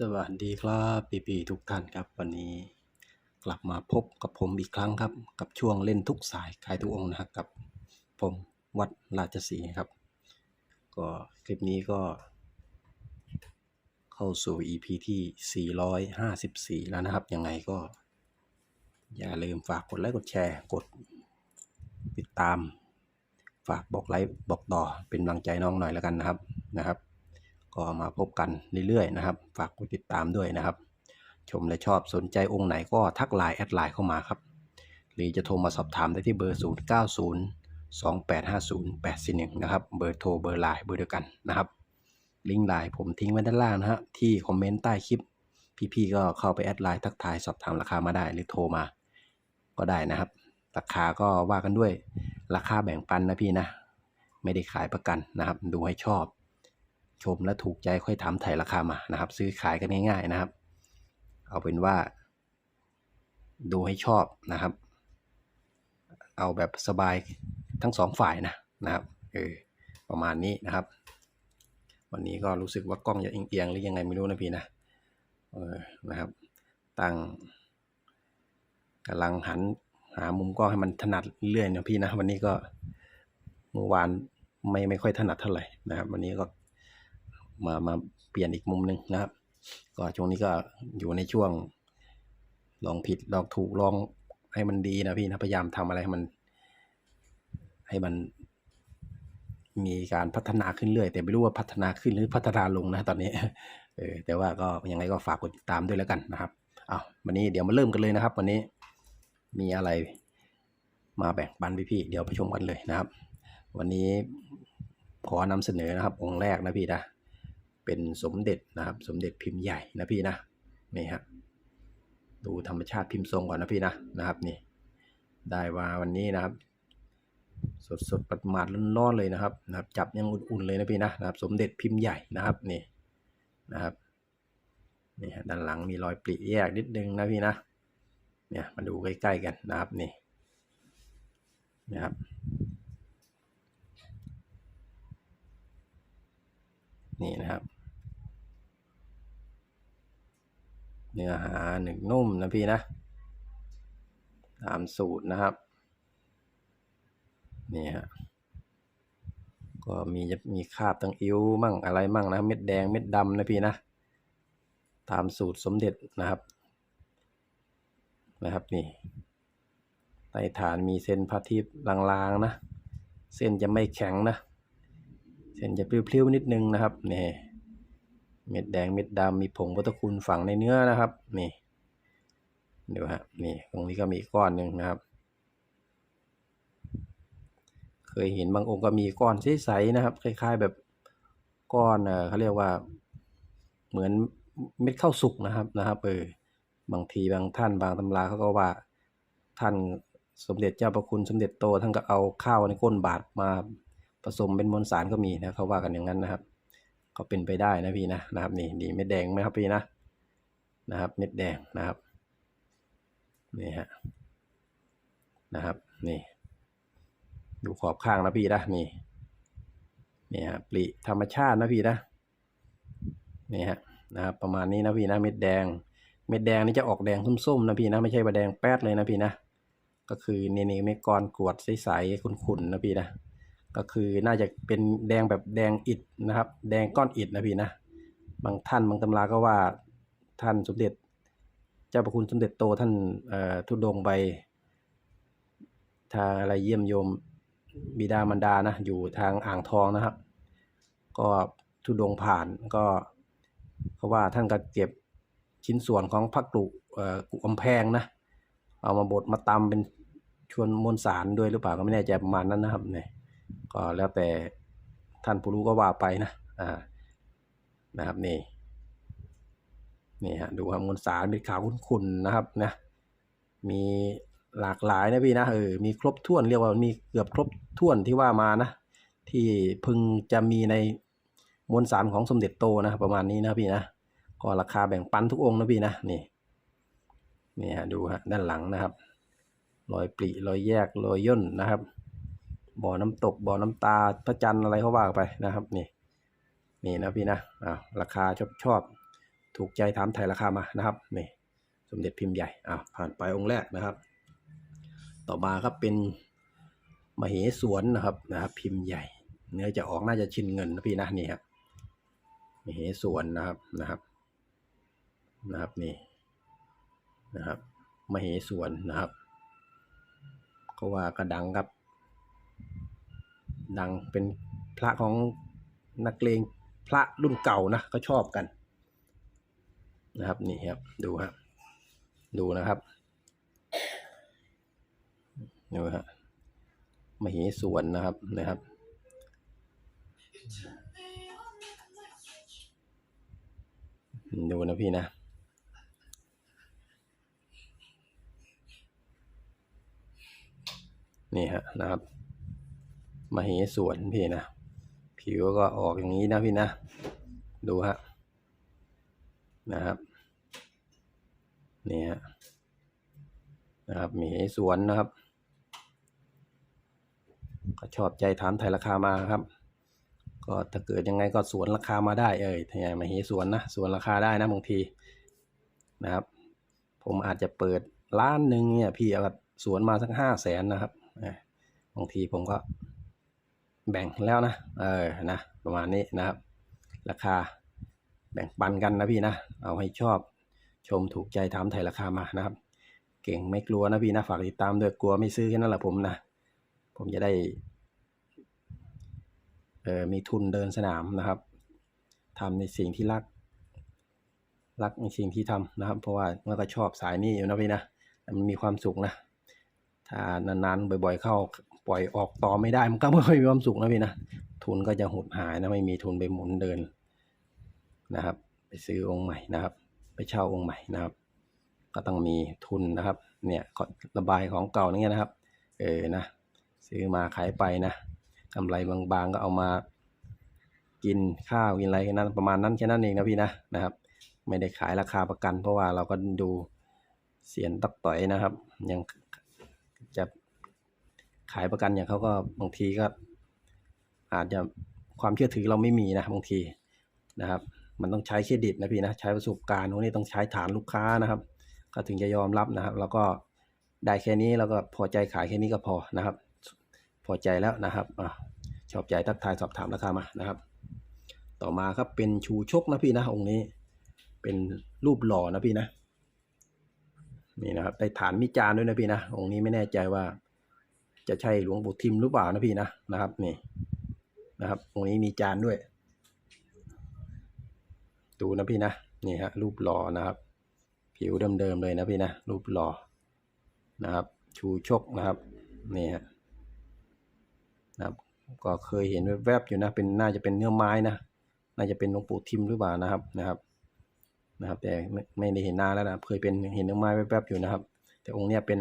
สวัสดีครับปีปีทุกท่านครับวันนี้ กลับมาพบกับผมอีกครั้งครับ กับช่วงเล่นทุกสายขายทุกองค์นะครับกับ ผมวัดราชสีครับ ก็คลิปนี้ก็ เข้าสู่ EP ที่ 454 แล้วนะครับ ยังไงก็ อย่าลืมฝากกดไลค์กดแชร์ กดติดตาม ฝากบอกไลค์บอกต่อเป็นกำลังใจน้องหน่อยแล้วกันนะครับนะครับ ก็มาพบกันเรื่อยๆนะครับ ฝากกดติดตามด้วยนะครับ ชมและชอบสนใจองค์ไหนก็ทักไลน์แอดไลน์เข้ามาครับ หรือจะโทรมาสอบถามได้ที่เบอร์ 0 9 0 2 8 5 0 8 4 1 นะครับ เบอร์โทรเบอร์ไลน์เบอร์เดียวกันนะครับลิงก์ไลน์ผมทิ้งไว้ด้านล่างนะฮะที่คอมเมนต์ใต้คลิป พี่ๆก็เข้าไปแอดไลน์ทักทายสอบถามราคามาได้หรือโทรมา ก็ได้นะครับ ราคาก็ว่ากันด้วยราคาแบ่งปันนะพี่นะ ไม่ได้ขายประกันนะครับ ดูให้ชอบ ชมและถูกใจค่อยถามไถ่ราคามานะครับ ซื้อขายกันง่ายๆนะครับ เอาเป็นว่า ดูให้ชอบนะครับ เอาแบบสบายทั้งสองฝ่ายนะนะครับเออประมาณนี้นะครับ วันนี้ก็รู้สึกว่ากล้องจะเอียงๆหรือยังไงไม่รู้นะพี่นะเออนะครับ ตั้งกำลังหันหามุมกล้องให้มันถนัดเรื่อยนะพี่นะวันนี้ก็เมื่อวานไม่ไม่ค่อยถนัดเท่าไหร่นะครับ วันนี้ก็ มามาเปลี่ยนอีกมุมหนึ่งนะครับ ก็ช่วงนี้ก็อยู่ในช่วง ลองผิดลองถูกลองให้มันดีนะพี่นะพยายามทำอะไรให้มัน ให้มันมีการพัฒนาขึ้นเรื่อยแต่ไม่รู้ว่าพัฒนาขึ้นหรือพัฒนาลงนะตอนนี้เออแต่ว่าก็ยังไงก็ฝากกดติดตามด้วยแล้วกันนะครับเอาวันนี้เดี๋ยวมาเริ่มกันเลยนะครับ วันนี้มีอะไรมาแบ่งปันพี่ๆเดี๋ยวไปชมกันเลยนะครับ วันนี้ขอนำเสนอนะครับองค์แรกนะพี่นะ เป็นสมเด็จนะครับ สมเด็จพิมพ์ใหญ่นะพี่นะนี่ฮะดูธรรมชาติพิมพ์ทรงก่อนนะพี่นะนะครับนี่ได้มาวันนี้นะครับ สดสดปัดมาดร้อนๆเลยนะครับนะครับ จับยังอุ่นๆเลยนะพี่นะนะครับ สมเด็จพิมพ์ใหญ่นะครับนี่นะครับนี่ฮะด้านหลังมีรอยปริแยกนิดนึงนะพี่นะเนี่ยมาดูใกล้ๆกันนะครับนี่นะครับนี่นะครับ เนื้อหาหนึ่งนุ่มนะพี่นะตามสูตรนะครับนี่ฮะก็มีจะมีคาบตั้งอิ้วมั่งอะไรมั่งนะเม็ดแดงเม็ดดำนะพี่นะ ตามสูตรสมเด็จนะครับนะครับนี่ใต้ฐานมีเส้นพระทิพย์ลางๆนะ เส้นจะไม่แข็งนะ เส้นจะพลิ้ยวๆนิดนึงนะครับนี่ เม็ดแดงเม็ดดำมีผงพุทธคุณฝังในเนื้อนะครับ นี่เดี๋ยวฮะนี่ตรงนี้ก็มีก้อนหนึ่งนะครับ เคยเห็นบางองค์ก็มีก้อนใสๆนะครับ คล้าย ๆแบบก้อนเออเขาเรียกว่า เหมือนเม็ดข้าวสุกนะครับนะครับเออบางทีบางท่านบางตำราเขาก็ว่าท่านสมเด็จเจ้าประคุณสมเด็จโตท่านก็เอาข้าวในก้นบาทมาผสมเป็นมวลสารก็มีนะเขาว่ากันอย่างนั้นนะครับ ก็เป็นไปได้นะพี่นะนะครับนี่ดีเม็ดแดงไหมครับพี่นะนะครับ เม็ดแดงนะครับนี่ฮะนะครับนี่ ดูขอบข้างนะพี่นะนี่นี่ฮะปริธรรมชาตินะพี่นะนี่ฮะนะครับประมาณนี้นะพี่นะเม็ดแดง เม็ดแดงนี่จะออกแดงส้มๆนะพี่นะไม่ใช่ว่าแดงแป๊ดเลยนะพี่นะก็คือเนี่นี่เม็ดก้อนกรวดใสๆขุ่นๆนะพี่นะ ก็คือน่าจะเป็นแดงแบบแดงอิฐนะครับ แดงก้อนอิฐนะพี่นะบางท่านบางตำราก็ว่าท่านสมเด็จ เจ้าประคุณสมเด็จโตท่านทุดงไปทางอะไรเยี่ยมโยมบิดามารดานะอยู่ทางอ่างทองนะครับ ก็ทุดงผ่านก็เขาะว่าท่านก็เก็บชิ้นส่วนของพระกรุเอ่อกำแพงนะ เอามาบดมาตำเป็นชวนมวลสารด้วยหรือเปล่าก็ไม่แน่ใจประมาณนั้นนะครับเนี่ย ก็แล้วแต่ท่านผู้รู้ก็ว่าไปนะอ่านะครับนี่นี่ฮะดูครับมวลสารเป็นขาวขุ่นๆนะครับนะมีหลากหลายนะพี่นะเออมีครบถ้วนเรียกว่ามีเกือบครบถ้วนที่ว่ามานะ ที่พึงจะมีในมวลสารของสมเด็จโตนะประมาณนี้นะพี่นะก็ราคาแบ่งปันทุกองค์นะพี่นะนี่นี่ฮะดูฮะด้านหลังนะครับรอยปริรอยแยกรอยย่นนะครับ บ่อน้ำตกบ่อน้ำตาพระจันทร์อะไรเขาว่าไปนะครับนี่นี่นะพี่นะอ่าราคาชอบชอบถูกใจถามไทยราคามานะครับนี่สมเด็จพิมพ์ใหญ่อ่าผ่านไปองค์แรกนะครับ ต่อมาครับเป็นมเหสวนนะครับนะครับ พิมพ์ใหญ่ เนื้อจะออกน่าจะชินเงินนะพี่นะนี่ครับมเหสวนนะครับนะครับนะครับนี่นะครับมเหสวนนะครับเขาว่ากระดังครับ ดังเป็นพระของนักเลงพระรุ่นเก่านะก็ชอบกัน นะครับนี่ครับดูครับดูนะครับดูฮะมเหสวนนะครับนะครับดูนะพี่นะนี่ฮะนะครับ มเหสวนพี่นะ ผิวก็ออกอย่างนี้นะพี่นะ ดูฮะ นะครับนี่ฮะนะครับมเหสวนนะครับ ก็ชอบใจถามไทยราคามาครับ ก็ถ้าเกิดยังไงก็สวนราคามาได้เอ่ยถ้ายมาเหสวนนะสวนราคาได้นะบางทีนะครับ ผมอาจจะเปิดล้านหนึ่งเนี่ยพี่เอาสวนมาสักห้าแสนนะครับบางทีผมก็ แบ่งแล้วนะ เออ นะ ประมาณนี้นะครับ ราคาแบ่งปันกันนะพี่นะ เอาให้ชอบชมถูกใจถามไทยราคามานะครับ เก่งไม่กลัวนะพี่นะ ฝากติดตามด้วยกลัวไม่ซื้อแค่นั้นแหละผมนะ ผมจะได้ เออมีทุนเดินสนามนะครับทำในสิ่งที่รัก รักในสิ่งที่ทำนะครับ เพราะว่าเมื่อก็ชอบสายนี้อยู่นะพี่นะ มันมีความสุขนะ ถ้านานๆบ่อย ๆ เข้า ปล่อยออกต่อไม่ได้มันก็ไม่ค่อยมีความสุขนะพี่นะทุนก็จะหดหายนะไม่มีทุนไปหมุนเดินนะครับ ไปซื้อองค์ใหม่นะครับ ไปเช่าองค์ใหม่นะครับ ก็ต้องมีทุนนะครับ เนี่ยก็ระบายของเก่านี่นะครับ เออนะซื้อมาขายไปนะกำไรบางๆก็เอามากินข้าวกินอะไรนั้นประมาณนั้นแค่นั้นเองนะพี่นะนะครับ ไม่ได้ขายราคาประกัน เพราะว่าเราก็ดูเสียนตักต่อยนะครับ ยัง ขายประกันอย่างเขาก็บางทีก็ อาจจะความเชื่อถือเราไม่มีนะบางทีนะครับ มันต้องใช้เครดิตนะพี่นะใช้ประสบการณ์พวกนี้ต้องใช้ฐานลูกค้านะครับ ก็ถึงจะยอมรับนะครับ แล้วก็ได้แค่นี้แล้วก็พอใจขายแค่นี้ก็พอนะครับ พอใจแล้วนะครับอชอบใจทักทายสอบถามราคามานะครับ ต่อมาครับเป็นชูชกนะพี่นะองค์นี้ เป็นรูปหล่อนะพี่นะนี่นะครับได้ฐานมิจานด้วยนะพี่นะองค์นี้ไม่แน่ใจว่า จะใช่หลวงปู่ทิมหรือเปล่านะพี่นะนะครับนี่นะครับองนี้มีจานด้วย ดูนะพี่นะนี่ฮะรูปหล่อนะครับ ผิวเดิมๆเลยนะพี่นะรูปหล่อนะครับ ชูชกนะครับนี่ฮะนะครับก็เคยเห็นแวบๆอยู่นะเป็นน่าจะเป็นเนื้อไม้นะน่าจะเป็นหลวงปู่ทิมหรือเปล่านะครับนะครับนะครับ แต่ไม่ไม่ได้เห็นนานแล้วนะเคยเป็นเห็นเนื้อไม้แวบๆอยู่นะครับ แต่องค์เนี้ยเป็น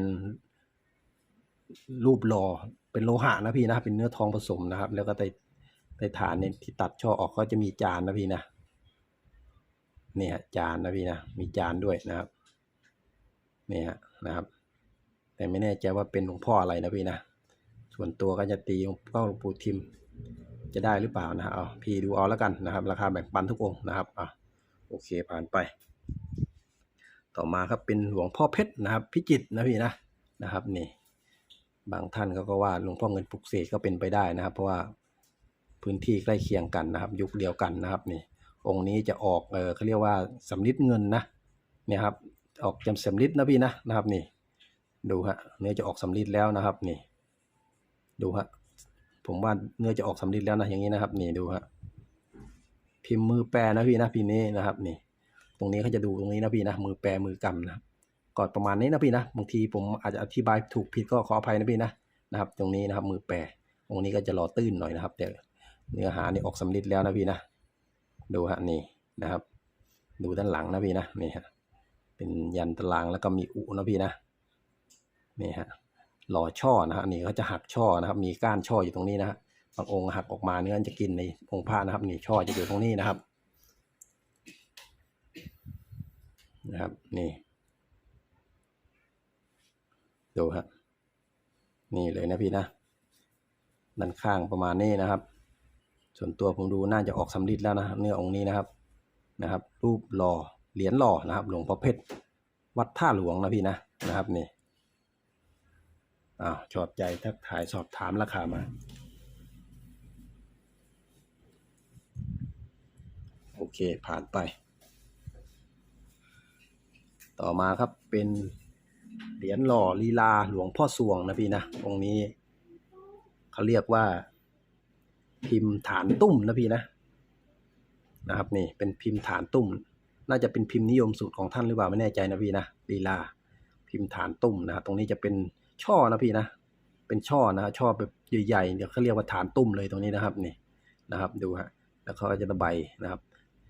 รูปหล่อเป็นโลหะนะพี่นะเป็นเนื้อทองผสมนะครับ แล้วก็ในในฐานเนี่ยที่ตัดช่อออกก็จะมีจานนะพี่นะเนี่ยจานนะพี่นะมีจานด้วยนะครับเนี่ยนะครับ แต่ไม่แน่ใจว่าเป็นหลวงพ่ออะไรนะพี่นะส่วนตัวก็จะตีก็หลวงปู่ทิมจะได้หรือเปล่านะเอาพี่ดูเอาแล้วกันนะครับ ราคาแบ่งปันทุกองนะครับอะโอเคผ่านไป ต่อมาครับเป็นหลวงพ่อเพชรนะครับ พิจิตรนะพี่นะนะครับนี่ บางท่านเขาก็ว่าหลวงพ่อเงินปลุกเสกก็เป็นไปได้นะครับ เพราะว่าพื้นที่ใกล้เคียงกันนะครับ ยุคเดียวกันนะครับนี่องค์นี้จะออกเออเขาเรียกว่าสำลิดเงินนะเนี่ยครับออกจำสำลิดนะพี่นะนะครับนี่ดูฮะเนื้อจะออกสำลิดแล้วนะครับนี่ดูฮะผมว่าเนื้อจะออกสำลิดแล้วนะอย่างนี้นะครับนี่ดูฮะพิมพ์มือแปรนะพี่นะพี่นี้นะครับนี่ตรงนี้เขาจะดูตรงนี้นะพี่นะมือแปรมือกำนะครับ ก่อนประมาณนี้นะพี่นะบางทีผมอาจจะอธิบายถูกผิดก็ขออภัยนะพี่นะนะครับ ตรงนี้นะครับมือแปรตรงนี้ก็จะรอตื้นหน่อยนะครับ แต่เนื้อหานี่ออกสำลิดแล้วนะพี่นะดูฮะนี่นะครับ ดูด้านหลังนะพี่นะนี่ฮะเป็นยันตารางแล้วก็มีอุนะพี่นะนี่ฮะหล่อช่อนะฮะนี่เขาจะหักช่อนะครับ มีก้านช่ออยู่ตรงนี้นะฮะบางองค์หักออกมาเนื้อจะกินในองค์พระนะครับ นี่ช่อจะอยู่ตรงนี้นะครับ นะครับนี่ ดูฮะนี่เลยนะพี่นะด้านข้างประมาณนี้นะครับ ส่วนตัวผมดูน่าจะออกสำลิดแล้วนะเนื้อองค์นี้นะครับนะครับ รูปหล่อเหรียญหล่อนะครับ หลวงพ่อเพชรวัดท่าหลวงนะพี่นะนะครับนี่อ้าวชอบใจทักถ่ายสอบถามราคามา โอเคผ่านไป ต่อมาครับเป็น เหรียญหล่อลีลาหลวงพ่อสวงนะพี่นะองค์นี้เขาเรียกว่า พิมพ์ฐานตุ้มนะพี่นะนะครับนี่เป็นพิมพ์ฐานตุ้ม น่าจะเป็นพิมพ์นิยมสูตรของท่านหรือเปล่าไม่แน่ใจนะพี่นะลีลาพิมพ์ฐานตุ้มนะครับตรงนี้จะเป็นช่อนะพี่นะเป็นช่อนะช่อแบบใหญ่ๆเดี๋ยวเขาเรียกว่าฐานตุ้มเลยตรงนี้นะครับนี่นะครับ ดูฮะแล้วเขาก็จะตะไบนะครับ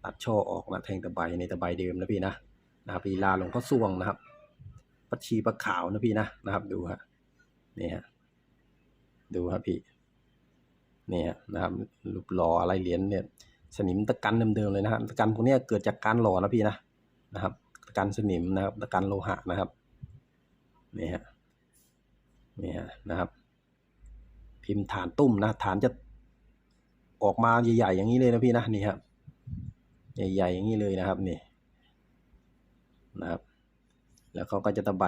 ตัดช่อออกนะแทงตะไบในตะไบเดิมนะพี่นะนะครับลีลาหลวงพ่อสวงนะครับัชชีปะขาวนะพี่นะนะครับ ดูฮะนี่ฮะดูครับพี่นี่ฮะนะครับรูปหล่ออะไรเหรียญเนี่ย สนิมตะกันเดิมๆเลยนะครับตะกันพวกเนี้ยเกิดจากการหล่อนะพี่นะนะครับตะกันสนิมนะครับตะกันโลหะนะครับนี่ฮะนี่ฮะนะครับ พิมพ์ฐานตุ้มนะฐานจะออกมาใหญ่ๆอย่างนี้เลยนะพี่นะนี่ครับใหญ่ๆอย่างนี้เลยนะครับนี่นะครับ แล้วเขาก็จะตะไบ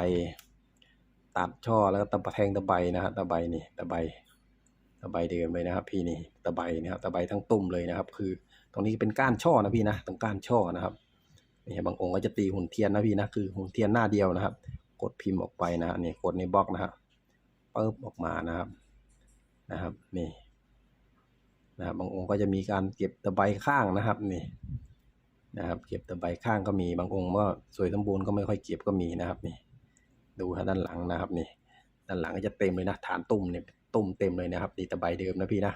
ตัดช่อแล้วก็ตะแทงตะไบนะครับตะไบนี่ตะไบตะไบเดิมเลยนะครับ พี่นี่ตะไบนะครับตะไบทั้งตุ้มเลยนะครับ คือตรงนี้เป็นก้านช่อนะพี่นะตรงก้านช่อนะครับนี่บางองค์ก็จะตีหุ่นเทียนนะพี่นะคือหุ่นเทียนหน้าเดียวนะครับ กดพิมพ์ออกไปนะนี่กดในบล็อกนะครับปึ๊บออกมานะครับนะครับนี่นะครับบางองค์ก็จะมีการเก็บตะไบข้างนะครับนี่ นะครับเก็บตะไบข้างก็มีบางองค์ว่าสวยสมบูรณ์ก็ไม่ค่อยเก็บก็มีนะครับนี่ ดูครับด้านหลังนะครับนี่ ด้านหลังก็จะเต็มเลยนะฐานตุ่มเนี่ยตุ่มเต็มเลยนะครับนี่ตะไบเดิมนะพี่นะ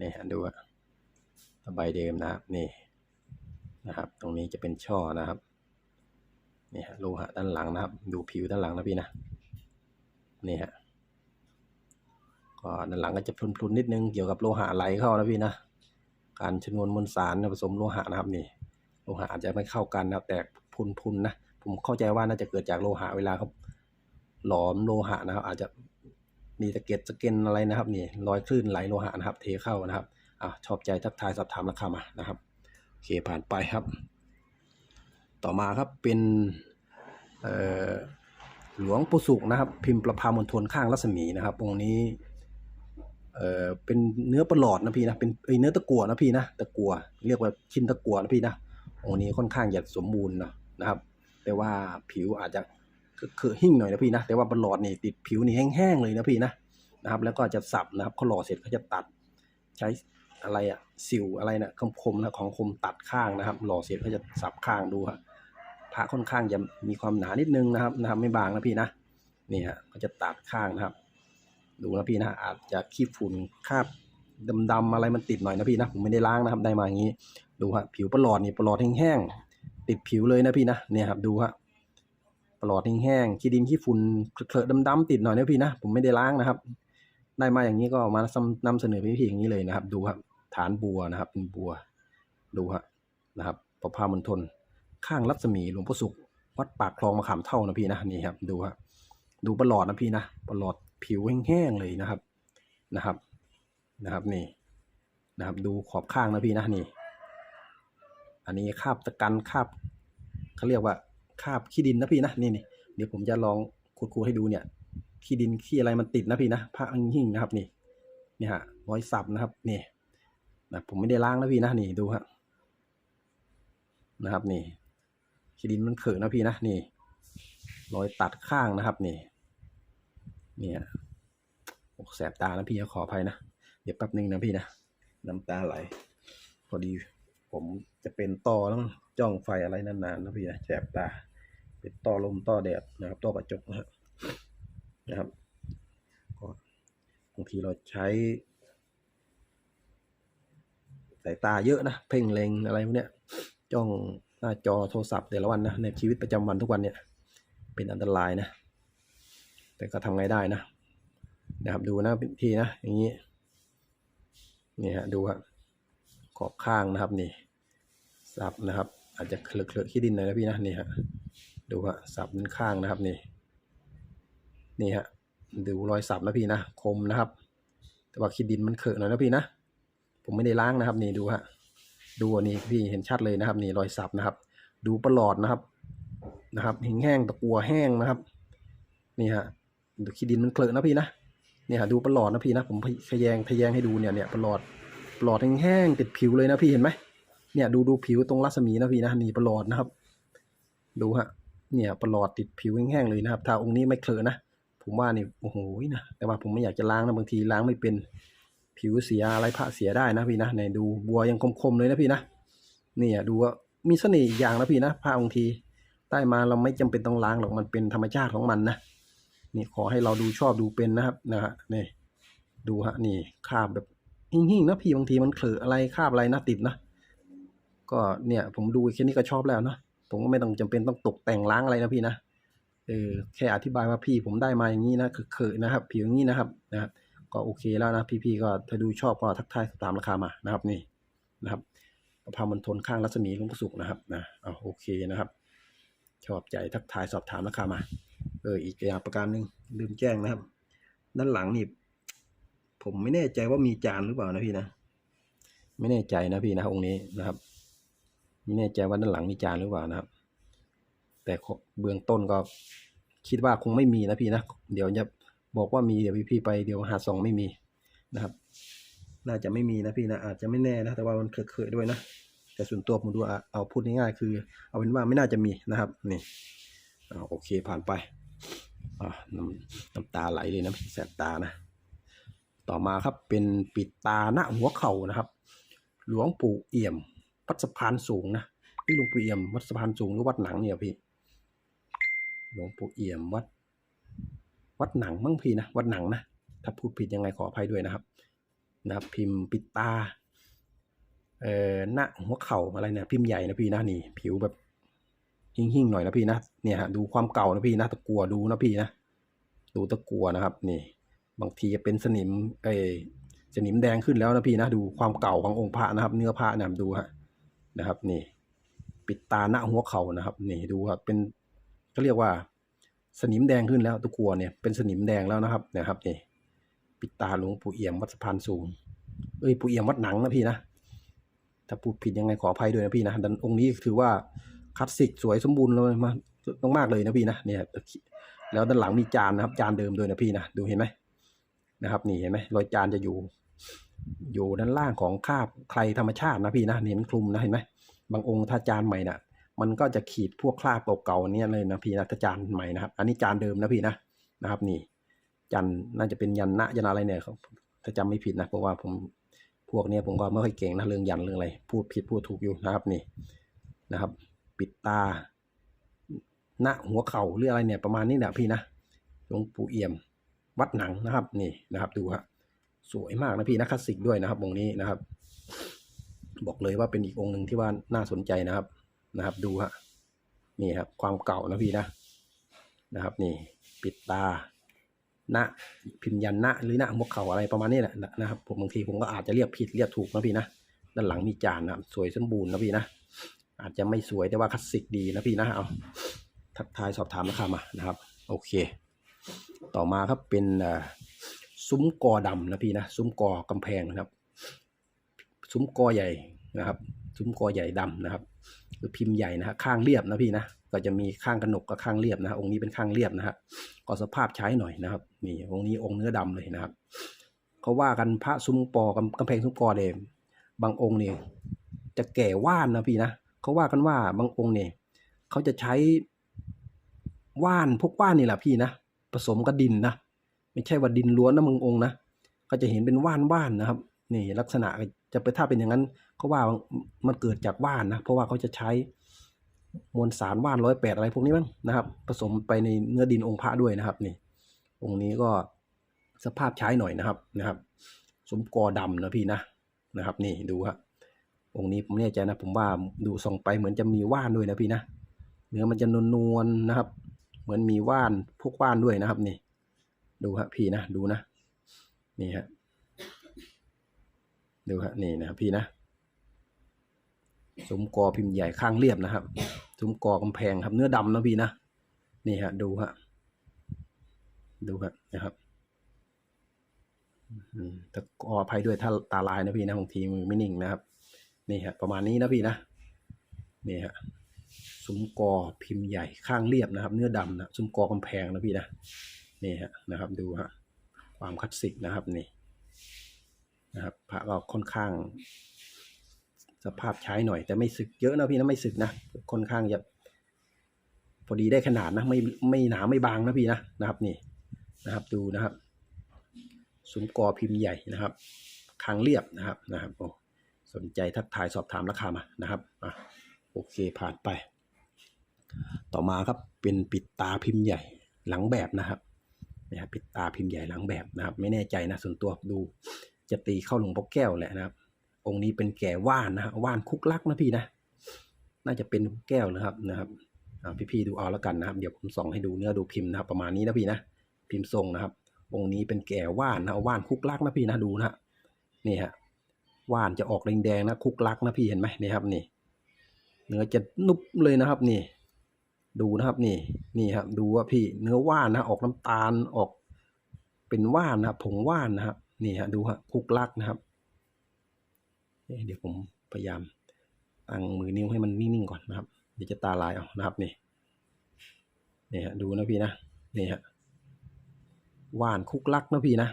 นี่ฮะดูอะตะไบเดิมนะครับนี่นะครับ ตรงนี้จะเป็นช่อนะครับนี่ฮะโลหะด้านหลังนะครับ ดูผิวด้านหลังนะพี่นะนี่ฮะก็ด้านหลังก็จะพรุนๆนิดนึงเกี่ยวกับโลหะไหลเข้านะพี่นะ การชนวนมวลสารผสมโลหะนะครับนี่โลหะอาจจะไม่เข้ากันนะครับ แต่พุนๆนะผมเข้าใจว่าน่าจะเกิดจากโลหะเวลาเขาหลอมโลหะนะครับ อาจจะมีตะเกียบตะเก็นอะไรนะครับนี่รอยคลื่นไหลโลหะนะครับ เทเข้านะครับอะชอบใจทักทายสอบถามราคามานะครับโอเคผ่านไปครับ ต่อมาครับเป็นหลวงปู่สุกนะครับ พิมพ์ประพามณฑลข้างรัศมีนะครับองค์นี้ เออเป็นเนื้อประหลอดนะพี่นะเป็นเนื้อตะกั่วนะพี่นะตะกั่วเรียกว่าชิ้นตะกั่วนะพี่นะองนี้ค่อนข้างจะสมบูรณ์นะนะครับ แต่ว่าผิวอาจจะคือหิ่งหน่อยนะพี่นะแต่ว่าประหลอดนี่ติดผิวนี่แห้งๆเลยนะพี่นะนะครับ แล้วก็จะสับนะครับเขาหล่อเสร็จเขาจะตัดใช้อะไรอะสิวอะไรนะคมคมนะของคมตัดข้างนะครับ หล่อเสร็จเขาจะสับข้างดูฮะพระค่อนข้างจะมีความหนานิดนึงนะครับนะครับ ไม่บางนะพี่นะนี่ฮะเขาจะตัดข้างนะครับ ดูนะพี่นะอาจจะขี้ฝุ่นคราบดำๆอะไรมันติดหน่อยนะพี่นะผมไม่ได้ล้างนะครับได้มาอย่างนี้ ดูฮะผิวประหลอดนี่ประหลอดแห้งๆติดผิวเลยนะพี่นะเนี่ยครับดูฮะประหลอดแห้งๆขี้ดินขี้ฝุ่นเคลอะดำๆติดหน่อยนะพี่นะผมไม่ได้ล้างนะครับ ได้มาอย่างนี้ก็มานำเสนอพี่ๆอย่างนี้เลยนะครับ ดูครับฐานบัวนะครับเป็นบัว ดูฮะนะครับประพามณฑลข้างรัศมีหลวงพ่อสุขวัดปากคลองมะขามเท่านะพี่นะนี่ครับดูฮะดูประหลอดนะพี่นะประหลอด ผิวแห้งๆเลยนะครับนะครับนะครับนี่นะครับดูขอบข้างนะพี่นะนี่ อันนี้คาบตะกันคาบเขาเรียกว่าคาบขี้ดินนะพี่นะนี่นี่เดี๋ยวผมจะลองคูดๆให้ดูเนี่ยขี้ดินขี้อะไรมันติดนะพี่นะผ้าหิ้งนะครับนี่นี่ฮะรอยสับนะครับนี่นะผมไม่ได้ล้างนะพี่นะนี่ดูฮะนะครับนี่ขี้ดินมันเขินนะพี่นะนี่รอยตัดข้างนะครับนี่ เนี่ยโอ้แสบตานะพี่ขออภัยนะ เดี๋ยวแป๊บนึงนะพี่นะ น้ำตาไหล พอดี ผมจะเป็นต่อแล้วจ้องไฟอะไรนานๆนะพี่นะแสบตา เป็นต่อลมต่อแดดนะครับต่อกระจกนะครับนะครับก็บางทีเราใช้สายตาเยอะนะเพ่งเล็งอะไรพวกเนี้ยจ้องหน้าจอโทรศัพท์แต่ละวันนะในชีวิตประจำวันทุกวันเนี่ยเป็นอันตรายนะ แต่ก็ทำไงได้นะนะครับดูนะพี่นะอย่างนี้นี่ฮะดูครับขอบข้างนะครับนี่สับนะครับ อาจจะเคลือะเคลือะขี้ดินหน่อยนะพี่นะนี่ฮะดูฮะสับด้านข้างนะครับนี่นี่ฮะดูรอยสับนะพี่นะคมนะครับ แต่ว่าขี้ดินมันเคอะหน่อยนะพี่นะผมไม่ได้ล้างนะครับนี่ดูฮะดูอันนี้พี่เห็นชัดเลยนะครับนี่รอยสับนะครับ ดูประหลอดนะครับนะครับหิงแห้งตะกัวแห้งนะครับ นี่ฮะ ขี้ดินมันเคลอะนะพี่นะเนี่ยฮะดูปลอดนะพี่นะผมทะแยงทะแยงให้ดูเนี่ยเนี่ยปลอดปลอดแห้งๆติดผิวเลยนะพี่เห็นไหมเนี่ยดูดูผิวตรงรัศมีนะพี่นะนี่ปลอดนะครับ ดูฮะเนี่ยปลอดติดผิวแห้งๆเลยนะครับถ้าองค์นี้ไม่เคลอะนะผมว่านี่โอ้โหนะแต่ว่าผมไม่อยากจะล้างนะบางทีล้างไม่เป็นผิวเสียอะไรพระเสียได้นะพี่นะเนี่ยดูบัวยังคมๆเลยนะพี่นะเนี่ยดูว่ามีเสน่ห์อย่างนะพี่นะพระบางทีได้มาเราไม่จำเป็นต้องล้างหรอกมันเป็นธรรมชาติของมันนะ นี่ขอให้เราดูชอบดูเป็นนะครับนะฮะนี่ดูฮะนี่คาบแบบหิ่งๆนะพี่บางทีมันเขลออะไรคาบอะไรนะติดนะ ก็เนี่ยผมดูแค่นี้ก็ชอบแล้วนะผมก็ไม่ต้องจำเป็นต้องตกแต่งล้างอะไรนะพี่นะเออแค่อธิบายว่าพี่ผมได้มาอย่างนี้นะคือเขยนะครับ ผิวอย่างนี้นะครับนะครับก็โอเคแล้วนะพี่ๆก็ถ้าดูชอบก็ทักทายสอบถามราคามานะครับนี่นะครับประพามันทนข้างรัศมีลุงประสุกนะครับนะเอาโอเคนะครับ ชอบใจทักทายสอบถามราคามา อออีกอย่างประการหนึ่งลืมแจ้งนะครับ ด้านหลังนี่ผมไม่แน่ใจว่ามีจานหรือเปล่านะพี่นะ ไม่แน่ใจนะพี่นะองค์นี้นะครับ ไม่แน่ใจว่าด้านหลังมีจานหรือเปล่านะครับ แต่เบื้องต้นก็คิดว่าคงไม่มีนะพี่นะ เดี๋ยวจะบอกว่ามีเดี๋ยวพี่ไปเดี๋ยวหาซองไม่มีนะครับ น่าจะไม่มีนะพี่นะอาจจะไม่แน่นะแต่ว่ามันเคยๆด้วยนะแต่ส่วนตัวผมดูเอาพูดง่ายๆคือ เอาเป็นว่าไม่น่าจะมีนะครับนี่อโอเคผ่านไป น้ำน้ำตาไหลเลยนะพี่แสบตานะ ต่อมาครับเป็นปิดตาหน้าหัวเข่านะครับ หลวงปู่เอี่ยมวัดสะพานสูงนะพี่หลวงปู่เอี่ยมวัดสะพานสูงหรือวัดหนังเนี่ยพี่ หลวงปู่เอี่ยมวัด วัดหนังมั้งพี่นะวัดหนังนะถ้าพูดผิดยังไงขออภัยด้วยนะครับ นะครับ พิมพ์ปิดตาเอ่อหน้าหัวเข่าอะไรเนี่ยพิมพ์ใหญ่นะพี่นะนี่ ผิวแบบ หิ่งๆหน่อยนะพี่นะเนี่ยฮะดูความเก่านะพี่นะตะกัวดูนะพี่นะดูตะกัวนะครับนี่ บางทีจะเป็นสนิมเออสนิมแดงขึ้นแล้วนะพี่นะดูความเก่าขององค์พระนะครับ เนื้อพระนะดูฮะนะครับนี่ ปิดตาหน้าหัวเข่านะครับนี่ดูครับเป็นเขาเรียกว่า สนิมแดงขึ้นแล้วตะกัวเนี่ยเป็นสนิมแดงแล้วนะครับนะครับนี่ปิดตาหลวงปู่เอี่ยมวัดสะพานสูง เอ้ยปู่เอี่ยมวัดหนังนะพี่นะถ้าพูดผิดยังไงขออภัยด้วยนะพี่นะดันองค์นี้ถือว่า คลาสสิกสวยสมบูรณ์เลยมากมากเลยนะพี่นะเนี่ยแล้วด้านหลังมีจานนะครับ จานเดิมด้วยนะพี่นะดูเห็นไหมนะครับ นี่เห็นไหมรอยจานจะอยู่ อยู่ด้านล่างของคาบใครธรรมชาตินะพี่นะเน้นคลุมนะเห็นไหมบางองค์ถ้าจานใหม่น่ะ มันก็จะขีดพวกคราบเก่าๆเนี่ยเลยนะพี่นะถ้าจานใหม่นะครับ อันนี้จานเดิมนะพี่นะนะครับ นี่จันน่าจะเป็นยันนะยันอะไรเนี่ยครับถ้าจำไม่ผิดนะเพราะว่าผมพวกเนี้ยผมก็ไม่ค่อยเก่งนะเรื่องยันเรื่องอะไรพูดผิดพูดถูกอยู่นะครับนี่นะครับ ปิดตาณหัวเข่าหรืออะไรเนี่ยประมาณนี้นะพี่นะหลวงปู่เอี่ยมวัดหนังนะครับนี่นะครับดูฮะสวยมากนะพี่นะคลาสสิกด้วยนะครับองค์นี้นะครับ บอกเลยว่าเป็นอีกองค์หนึ่งที่ว่าน่าสนใจนะครับนะครับ ดูฮะนี่ครับ ความเก่านะพี่นะนะครับ นี่ปิดตาณพิมพ์ยันณหรือณหัวเข่าอะไรประมาณนี้แหละนะครับผมบางทีผมก็อาจจะเรียกผิดเรียกถูกนะพี่นะด้านหลังมีจานนะสวยสมบูรณ์นะพี่นะ อาจจะไม่สวยแต่ว่าคลาสสิกดีนะพี่นะเอาทักทายสอบถามราคามานะครับ โอเค ต่อมาครับเป็นซุ้มกอดำนะพี่นะซุ้มกอกำแพงนะครับ ซุ้มกอใหญ่นะครับซุ้มกอใหญ่ดำนะครับคือพิมพ์ใหญ่นะฮะข้างเรียบนะพี่นะก็จะมีข้างกระหนกกับข้างเรียบนะองค์นี้เป็นข้างเรียบนะฮะก็สภาพใช้หน่อยนะครับนี่องค์นี้องค์เนื้อดำเลยนะครับเขาว่ากันพระซุ้มกอกำกำแพงซุ้มกอเดมบางองค์เนี่ยจะแก่ว่านนะพี่นะ เขาว่ากันว่าบางองค์เนี่ยเขาจะใช้ว่านพวกว่านนี่แหละพี่นะผสมกับดินนะไม่ใช่ว่าดินล้วนนะบางองค์นะก็จะเห็นเป็นว่านว่านนะครับนี่ลักษณะจะไปถ้าเป็นอย่างนั้นเขาว่ามันเกิดจากว่านนะเพราะว่าเขาจะใช้มวลสารว่านร้อยแปดอะไรพวกนี้มั้งนะครับ ผสมไปในเนื้อดินองค์พระด้วยนะครับนี่องค์นี้ก็สภาพใช้หน่อยนะครับนะครับ สมกอดำนะพี่นะนะครับ นี่ดูครับ องค์นี้ผมแน่ใจนะ ผมว่าดูส่องไปเหมือนจะมีว่านด้วยนะพี่นะเนื้อมันจะนวลๆนะครับ เหมือนมีว่านพวกว่านด้วยนะครับนี่ ดูฮะพี่นะดูนะนี่ฮะดูฮะนี่นะครับพี่นะสมกอพิมพ์ใหญ่ข้างเรียบนะครับสมกอกำแพงครับ เนื้อดำนะพี่นะนี่ฮะดูฮะดูฮะนะครับแต่ขออภัยด้วยถ้าตาลายนะพี่นะบางทีมือไม่นิ่งนะครับ นี่ฮะประมาณนี้นะพี่นะนี่ฮะซุ้มกอพิมพ์ใหญ่ข้างเรียบนะครับ เนื้อดำนะซุ้มกอกำแพงนะพี่นะนี่ฮะนะครับดูฮะความคลาสสิกนะครับนี่นะครับพระก็ค่อนข้าง สภาพใช้หน่อย แต่ไม่สึกเยอะนะพี่นะไม่สึกนะค่อนข้างจะพอดีได้ขนาดนะไม่ไม่หนาไม่บางนะพี่นะนะครับนี่นะครับดูนะครับซุ้มกอพิมพ์ใหญ่นะครับคางเรียบนะครับนะครับโอ้ สนใจทักทายสอบถามราคามานะครับอะโอเคผ่านไป ต่อมาครับเป็นปิดตาพิมพ์ใหญ่หลังแบบนะครับนะครับปิดตาพิมพ์ใหญ่หลังแบบนะครับ ไม่แน่ใจนะส่วนตัวดูจะตีเข้าหลวงพ่อแก้วแหละนะครับ องค์นี้เป็นแก่ว่านนะฮะว่านคุกลักนะพี่นะ น่าจะเป็นแก้วนะครับนะครับพี่ๆดูเอาแล้วกันนะครับ เดี๋ยวผมส่องให้ดูเนื้อดูพิมพ์นะครับประมาณนี้นะพี่นะพิมพ์ทรงนะครับ องค์นี้เป็นแก่ว่านนะว่านคุกลักนะพี่นะดูนะฮะนี่ฮะ ว่านจะออกแดงๆนะคุกลักนะพี่เห็นไหมนี่ครับนี่เนื้อจะนุบเลยนะครับนี่ ดูนะครับนี่นี่ครับดูว่าพี่เนื้อว่านนะออกน้ำตาลออก เป็นว่านนะผงว่านนะครับนี่ฮะดูฮะคุกลักนะครับเอ๊ะเดี๋ยวผมพยายามตั้งมือนิ้วให้มันนิ่งๆก่อนนะครับ เดี๋ยวจะตาลายเอานะครับนี่นี่ฮะดูนะพี่นะนี่ฮะว่านคุกลักนะพี่นะ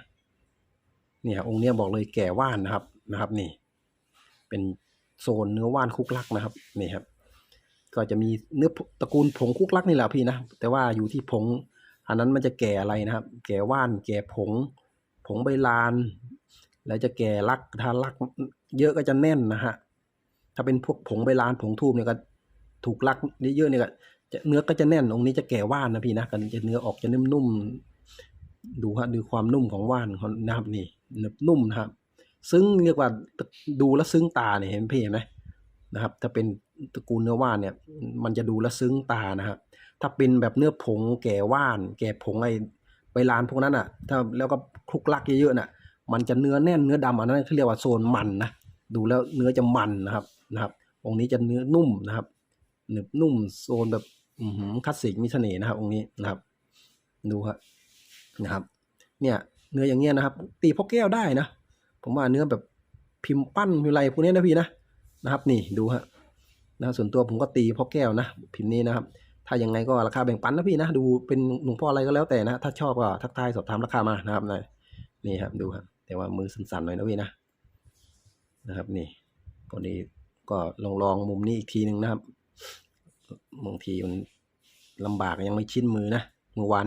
นี่ฮะองค์เนี้ยบอกเลยแก่ว่านนะครับ นะครับนี่ เป็นโซนเนื้อว่านคุกลักนะครับนี่ครับ ก็จะมีเนื้อตระกูลผงคุกลักนี่แหละพี่นะแต่ว่าอยู่ที่ผง อันนั้นมันจะแก่อะไรนะครับ แก่ว่าน แก่ผง ผงใบลาน แล้วจะแก่ลักถ้าลัก เยอะก็จะแน่นนะฮะถ้าเป็นพวกผงใบลานผงทูบเนี่ยก็ถูกลักเยอะเนี่ยก็จะเนื้อก็จะแน่นองค์นี้จะแก่ว่านนะพี่นะกันจะเนื้อออกจะนุ่มๆดูฮะดูความนุ่มของว่านนะครับนี่นุ่มนะครับ ซึ้งเรียกว่าดูแล้วซึ้งตาเนี่ยเห็นพี่เห็นไหมนะครับ ถ้าเป็นตระกูลเนื้อว่านเนี่ย มันจะดูแล้วซึ้งตานะครับ ถ้าเป็นแบบเนื้อผงแก่ว่าน แก่ผงไอใบลานพวกนั้นอะ ถ้าแล้วก็คลุกลักเยอะๆน่ะ มันจะเนื้อแน่นเนื้อดำอันนั้นเขาเรียกว่าโซนมันนะดูแล้วเนื้อจะมันนะครับนะครับ องค์นี้จะเนื้อนุ่มนะครับหนึบนุ่มโซนแบบอืคลาสสิกมีเสน่ห์นะครับ องค์นี้นะครับ ดูครับนะครับ เนี่ยเนื้ออย่างเงี้ยนะครับ ตีพ่อแก้วได้นะ ผมว่าเนื้อแบบพิมพ์ปั้นพิมอะไรพวกนี้นะพี่นะนะครับ นี่ดูฮะนะส่วนตัวผมก็ตีพ่อแก้วนะพิมพ์นี้นะครับ ถ้ายังไงก็ราคาแบ่งปันนะพี่นะดูเป็นหลวงพ่ออะไรก็แล้วแต่นะ ถ้าชอบก็ทักทายสอบถามราคามานะครับนะนี่ครับดูครับแต่ว่ามือสั่นๆหน่อยนะพี่นะนะครับ นี่ก็นี้ก็ลองลองมุมนี้อีกทีหนึ่งนะครับบางทีมันลำบากยังไม่ชินมือนะเมื่อวาน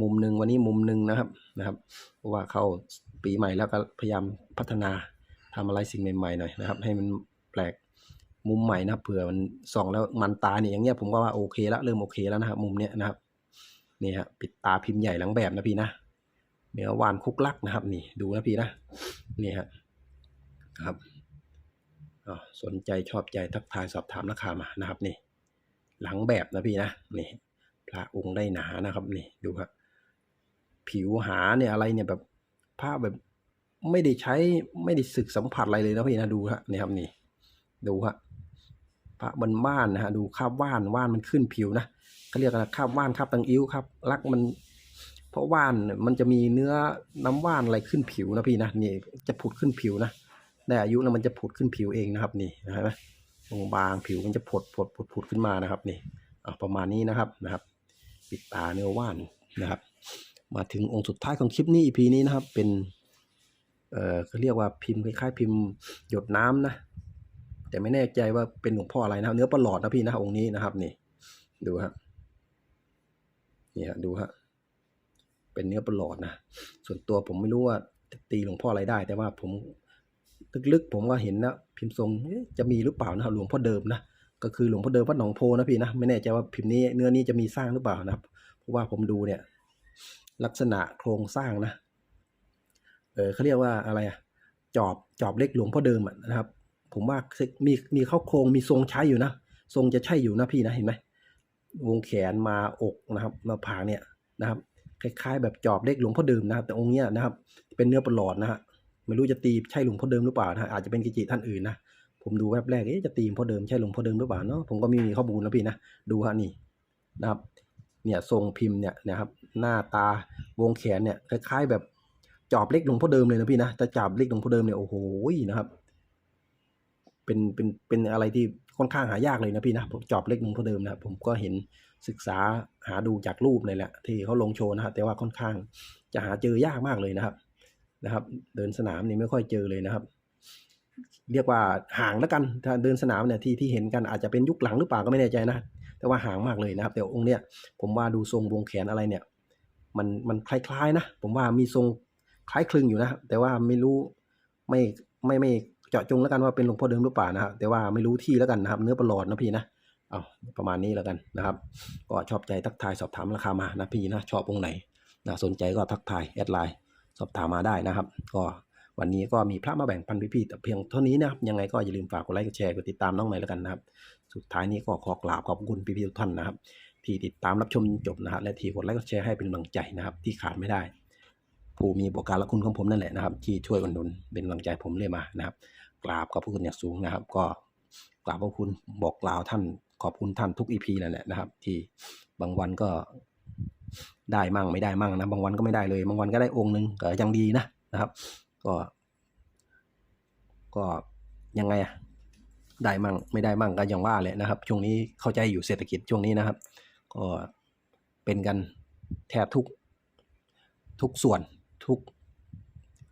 มุมหนึ่งวันนี้มุมหนึ่งนะครับนะครับเพราะว่าเข้าปีใหม่แล้วก็พยายามพัฒนาทำอะไรสิ่งใหม่ๆหน่อยนะครับ ให้มันแปลกมุมใหม่นะครับเผื่อมันส่องแล้วมันตาเนี่ยอย่างเงี้ยผมก็ว่าโอเคแล้วเริ่มโอเคแล้วนะครับ มุมเนี้ยนะครับนี่ฮะปิดตาพิมพ์ใหญ่หลังแบบนะพี่นะเนื้อวานคุกลักนะครับ นี่ดูนะพี่นะนี่ฮะครับอ๋อสนใจชอบใจทักทายสอบถามราคามานะครับ นี่ หลังแบบนะพี่นะนี่พระองค์ได้หนานะครับ นี่ดูครับ ผิวหาเนี่ยอะไรเนี่ยแบบผ้าแบบไม่ได้ใช้ไม่ได้สึกสัมผัสอะไรเลยนะพี่นะดูฮะนี่ครับนี่ ดูฮะพระบนบ้านนะฮะดูคราบว่านว่านมันขึ้นผิวนะเขาเรียกอะไรคราบว่านคราบตังอิ้วครับลักมัน เพราะว่านมันจะมีเนื้อน้ำว่านอะไรขึ้นผิวนะพี่นะนี่จะผุดขึ้นผิวนะได้อายุแล้วมันจะผุดขึ้นผิวเองนะครับ นี่นไหมบางผิวมันจะผดผดผดผุดขึ้นมานะครับ นี่ประมาณนี้นะครับนะครับ ปิดตาเนื้อว่านนะครับ มาถึงองค์สุดท้ายของคลิปนี้ EP นี้นะครับ เป็นเอ่อเขาเรียกว่าพิมพ์คล้ายๆพิมพ์หยดน้ำนะ แต่ไม่แน่ใจว่าเป็นหลวงพ่ออะไรนะครับ เนื้อประหลอดนะพี่นะองค์นี้นะครับนี่ดูฮะนี่ฮะดูฮะเป็นเนื้อประหลอดนะส่วนตัวผมไม่รู้ว่าตีหลวงพ่ออะไรได้ แต่ว่าผมลึกๆผมก็เห็นนะพิมพ์ทรงจะมีหรือเปล่านะครับหลวงพ่อเดิมนะก็คือหลวงพ่อเดิมวัดหนองโพนะพี่นะไม่แน่ใจว่าพิมพ์นี้เนื้อนี้จะมีสร้างหรือเปล่านะครับเพราะว่าผมดูเนี่ย ลักษณะโครงสร้างนะ เออเขาเรียกว่าอะไรอะจอบจอบเล็กหลวงพ่อเดิมอะนะครับ ผมว่ามีมีเข้าโครงมีทรงใช้อยู่นะ ทรงจะใช่อยู่นะพี่นะเห็นไหมวงแขนมาอกนะครับมาผากเนี่ยนะครับ คล้ายๆ แบบจอบเล็กหลวงพ่อเดิมนะครับ แต่องค์เนี้ยนะครับ เป็นเนื้อประหลอดนะฮะไม่รู้จะตีใช่หลวงพ่อเดิมหรือเปล่านะอาจจะเป็นกิจิท่านอื่นนะผมดูแวบแรกเอ๊ะจะตีหลวงพ่อเดิมใช่หลวงพ่อเดิมหรือเปล่าเนาะผมก็ไม่มีข้อมูลนะพี่นะดูฮะนี่นะครับ เนี่ยทรงพิมพ์เนี่ยนะครับหน้าตาวงแขนเนี่ยคล้ายๆแบบจอบเล็กหลวงพ่อเดิมเลยนะพี่นะแต่จอบเล็กหลวงพ่อเดิมเนี่ยโอ้โหนะครับ เป็นเป็นเป็นอะไรที่ค่อนข้างหายากเลยนะพี่นะผมจอบเล็กหนึ่งเท่าเดิมนะผมก็เห็นศึกษาหาดูจากรูปเลยแหละที่เขาลงโชว์นะครับแต่ว่าค่อนข้างจะหาเจอยากมากเลยนะครับนะครับ เดินสนามนี่ไม่ค่อยเจอเลยนะครับ เรียกว่าห่างแล้วกันถ้าเดินสนามเนี่ยที่ที่เห็นกันอาจจะเป็นยุคหลังหรือเปล่าก็ไม่แน่ใจนะ แต่ว่าห่างมากเลยนะครับแต่องค์เนี้ยผมว่าดูทรงวงแขนอะไรเนี่ย มันมันคล้ายๆนะ ผมว่ามีทรงคล้ายคลึงอยู่นะ แต่ว่าไม่รู้ไม่ไม่ไม่เจาะจงแล้วกันว่าเป็นหลวงพ่อเดิมหรือเปล่านะครับแต่ว่าไม่รู้ที่แล้วกันนะครับ เนื้อประหลอดนะพี่นะเอาประมาณนี้แล้วกันนะครับ ก็ชอบใจทักทายสอบถามราคามานะพี่นะชอบองค์ไหนนะสนใจก็ทักทายแอดไลน์สอบถามมาได้นะครับ ก็วันนี้ก็มีพระมาแบ่งปันพี่ๆแต่เพียงเท่านี้นะครับยังไงก็อย่าลืมฝากกดไลค์กดแชร์กดติดตามน้องใหม่แล้วกันนะครับ สุดท้ายนี้ก็ขอกราบขอบคุณพี่ๆทุกท่านนะครับ ที่ติดตามรับชมจบนะฮะและที่กดไลค์กดแชร์ให้เป็นกำลังใจนะครับ ที่ขาดไม่ได้ ผู้มีบทการละคุณของผมนั่นแหละนะครับ ที่ช่วยอุดหนุนเป็นกำลังใจผมเรื่อยมานะครับกราบขอบพระคุณอย่างสูงนะครับ ก็กราบขอบคุณบอกกล่าวท่านขอบคุณท่านทุกอีพีนั่นแหละนะครับ ที่บางวันก็ได้มั่งไม่ได้มั่งนะบางวันก็ไม่ได้เลย บางวันก็ได้องค์หนึ่งก็ยังดีนะนะครับ ก็ ก็ยังไงอะ ได้มั่งไม่ได้มั่งก็อย่างว่าแหละนะครับ ช่วงนี้เข้าใจอยู่เศรษฐกิจช่วงนี้นะครับ ก็เป็นกันแทบทุกทุกส่วนทุก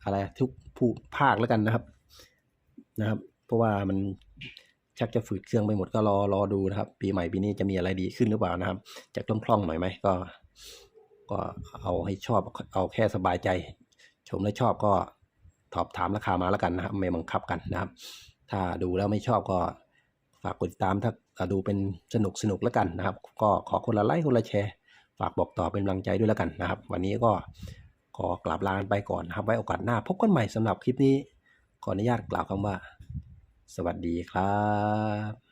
อะไรทุกผู้ภาคแล้วกันนะครับนะครับ เพราะว่ามันชักจะฝืดเครื่องไปหมดก็รอรอดูนะครับ ปีใหม่ปีนี้จะมีอะไรดีขึ้นหรือเปล่านะครับ จะคล่องหน่อยไหมก็ ก็เอาให้ชอบเอาแค่สบายใจ ชมและชอบก็สอบถามราคามาแล้วกันนะครับ ไม่บังคับกันนะครับ ถ้าดูแล้วไม่ชอบก็ฝากกดติดตามถ้าดูเป็นสนุกสนุกแล้วกันนะครับ ก็ขอคนละไลค์คนละแชร์ ฝากบอกต่อเป็นกำลังใจด้วยแล้วกันนะครับ วันนี้ก็ขอกราบลานไปก่อนนะครับ ไว้โอกาสหน้าพบกันใหม่สำหรับคลิปนี้ ขออนุญาตกล่าวคำว่า สวัสดีครับ